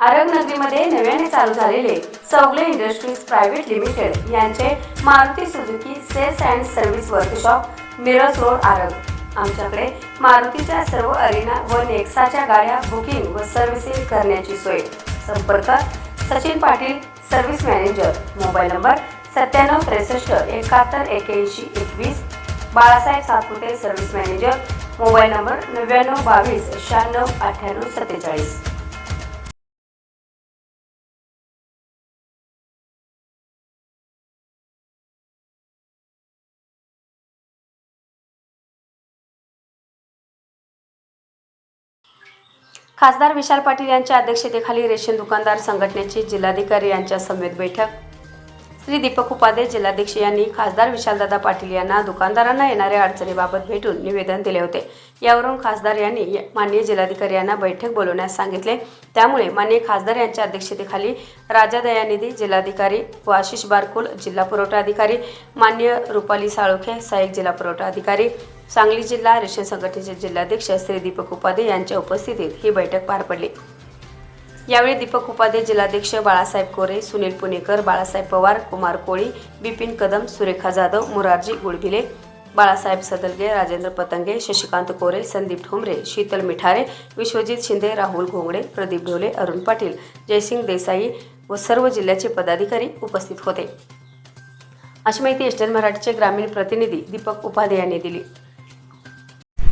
आरग नगरीमध्ये नव्याने चालू झालेले सवले इंडस्ट्रीज प्रायव्हेट लिमिटेड यांचे Maruti Suzuki sales and service workshop Miraj road Arag आमच्याकडे मारुतीच्या सर्व अरिना व नेक्साच्या गाड्या बुकिंग व सर्व्हिसिंग करण्याची सोय. संपर्क Sachin Patil service manager. Mobile number सत्त्याण्णव त्रेसष्ट एकाहत्तर एक्याऐंशी एकवीस. Balasaheb Satpute service manager. Mobile number नव्याण्णव बावीस शहाण्णव अठ्ठ्याण्णव सत्तेचाळीस. खासदार विशाल पाटील यांच्या अध्यक्षतेखाली रेशन दुकानदार संघटनेची जिल्हाधिकारी यांच्या समेत बैठक. श्री दीपक उपाध्ये जिल्हाध्यक्ष यांनी खासदार विशालदादा पाटील यांना दुकानदारांना येणाऱ्या अडचणीबाबत भेटून निवेदन दिले होते. यावरून खासदार यांनी माननीय जिल्हाधिकारी यांना बैठक बोलवण्यास सांगितले. त्यामुळे माननीय खासदार यांच्या अध्यक्षतेखाली राजा दयानिधी जिल्हाधिकारी व आशिष बारकुल जिल्हा पुरवठा अधिकारी मान्य रुपाली साळोखे सहाय्यक जिल्हा पुरवठा अधिकारी सांगली जिल्हा रेशन संघटनेचे जिल्हाध्यक्ष श्री दीपक उपाध्ये यांच्या उपस्थितीत ही बैठक पार पडली. यावेळी दीपक उपाध्ये जिल्हाध्यक्ष बाळासाहेब कोरे सुनील पुणेकर बाळासाहेब पवार कुमार कोळी बिपिन कदम सुरेखा जाधव मुरारजी गुडभिले बाळासाहेब सदलगे राजेंद्र पतंगे शशिकांत कोरे संदीप ठोंबरे शीतल मिठारे विश्वजित शिंदे राहुल घोंगडे प्रदीप ढोले अरुण पाटील जयसिंग देसाई व सर्व जिल्ह्याचे पदाधिकारी उपस्थित होते. अशी माहिती एस्टर्न मराठीचे ग्रामीण प्रतिनिधी दीपक उपाध्ये यांनी दिली.